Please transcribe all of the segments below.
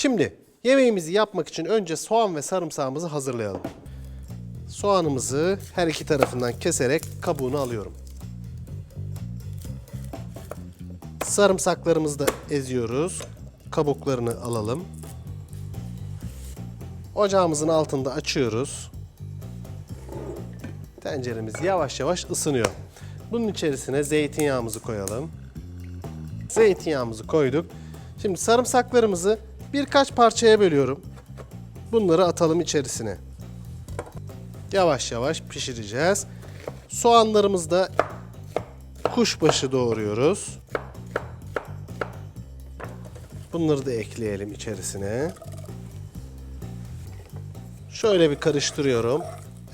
Şimdi yemeğimizi yapmak için önce soğan ve sarımsağımızı hazırlayalım. Soğanımızı her iki tarafından keserek kabuğunu alıyorum. Sarımsaklarımızı da eziyoruz. Kabuklarını alalım. Ocağımızın altında açıyoruz. Tenceremiz yavaş yavaş ısınıyor. Bunun içerisine zeytinyağımızı koyalım. Zeytinyağımızı koyduk. Şimdi sarımsaklarımızı birkaç parçaya bölüyorum. Bunları atalım içerisine. Yavaş yavaş pişireceğiz. Soğanlarımızı da kuşbaşı doğruyoruz. Bunları da ekleyelim içerisine. Şöyle bir karıştırıyorum.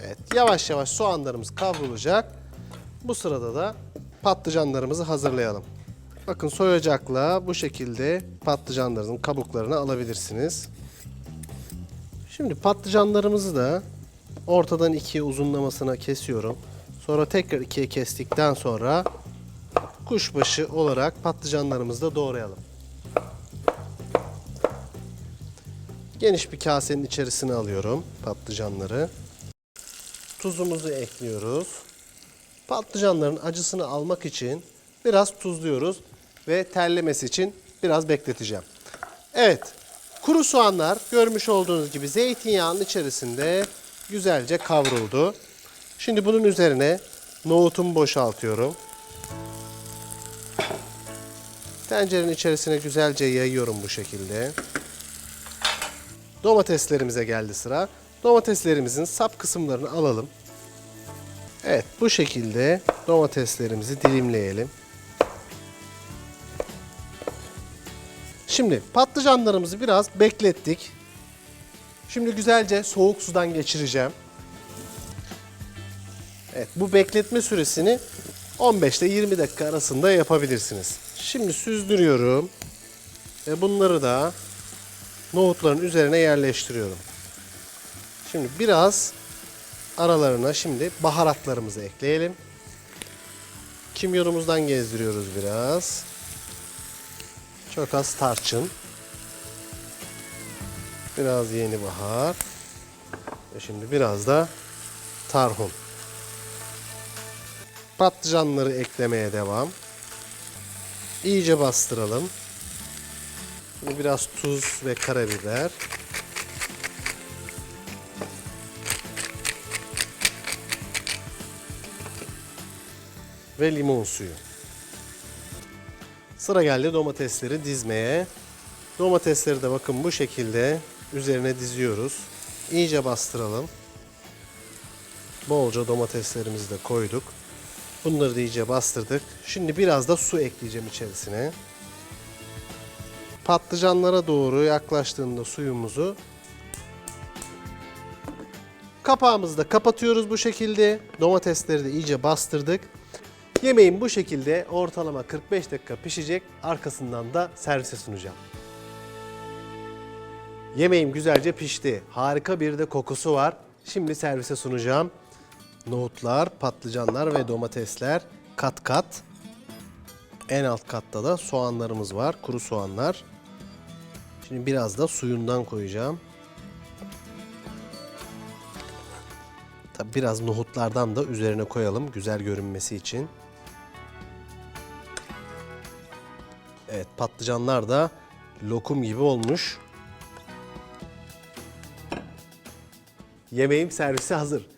Evet, yavaş yavaş soğanlarımız kavrulacak. Bu sırada da patlıcanlarımızı hazırlayalım. Bakın soyacakla bu şekilde patlıcanlarınızın kabuklarını alabilirsiniz. Şimdi patlıcanlarımızı da ortadan ikiye uzunlamasına kesiyorum. Sonra tekrar ikiye kestikten sonra kuşbaşı olarak patlıcanlarımızı da doğrayalım. Geniş bir kasenin içerisine alıyorum patlıcanları. Tuzumuzu ekliyoruz. Patlıcanların acısını almak için biraz tuzluyoruz ve terlemesi için biraz bekleteceğim. Evet, kuru soğanlar görmüş olduğunuz gibi zeytinyağının içerisinde güzelce kavruldu. Şimdi bunun üzerine nohutumu boşaltıyorum. Tencerenin içerisine güzelce yayıyorum bu şekilde. Domateslerimize geldi sıra. Domateslerimizin sap kısımlarını alalım. Evet bu şekilde domateslerimizi dilimleyelim. Şimdi patlıcanlarımızı biraz beklettik. Şimdi güzelce soğuk sudan geçireceğim. Evet bu bekletme süresini 15 ile 20 dakika arasında yapabilirsiniz. Şimdi süzdürüyorum. Ve bunları da nohutların üzerine yerleştiriyorum. Şimdi biraz aralarına şimdi baharatlarımızı ekleyelim. Kimyonumuzdan gezdiriyoruz biraz. Çok az tarçın. Biraz yeni bahar. Ve şimdi biraz da tarhun. Patlıcanları eklemeye devam. İyice bastıralım. Şimdi biraz tuz ve karabiber. Ve limon suyu. Sıra geldi domatesleri dizmeye. Domatesleri de bakın bu şekilde üzerine diziyoruz. İyice bastıralım. Bolca domateslerimizi de koyduk. Bunları da iyice bastırdık. Şimdi biraz da su ekleyeceğim içerisine. Patlıcanlara doğru yaklaştığında suyumuzu kapağımızı da kapatıyoruz bu şekilde. Domatesleri de iyice bastırdık. Yemeğim bu şekilde ortalama 45 dakika pişecek. Arkasından da servise sunacağım. Yemeğim güzelce pişti. Harika bir de kokusu var. Şimdi servise sunacağım. Nohutlar, patlıcanlar ve domatesler kat kat. En alt katta da soğanlarımız var. Kuru soğanlar. Şimdi biraz da suyundan koyacağım. Tabi biraz nohutlardan da üzerine koyalım güzel görünmesi için. Evet patlıcanlar da lokum gibi olmuş. Yemeğim servise hazır.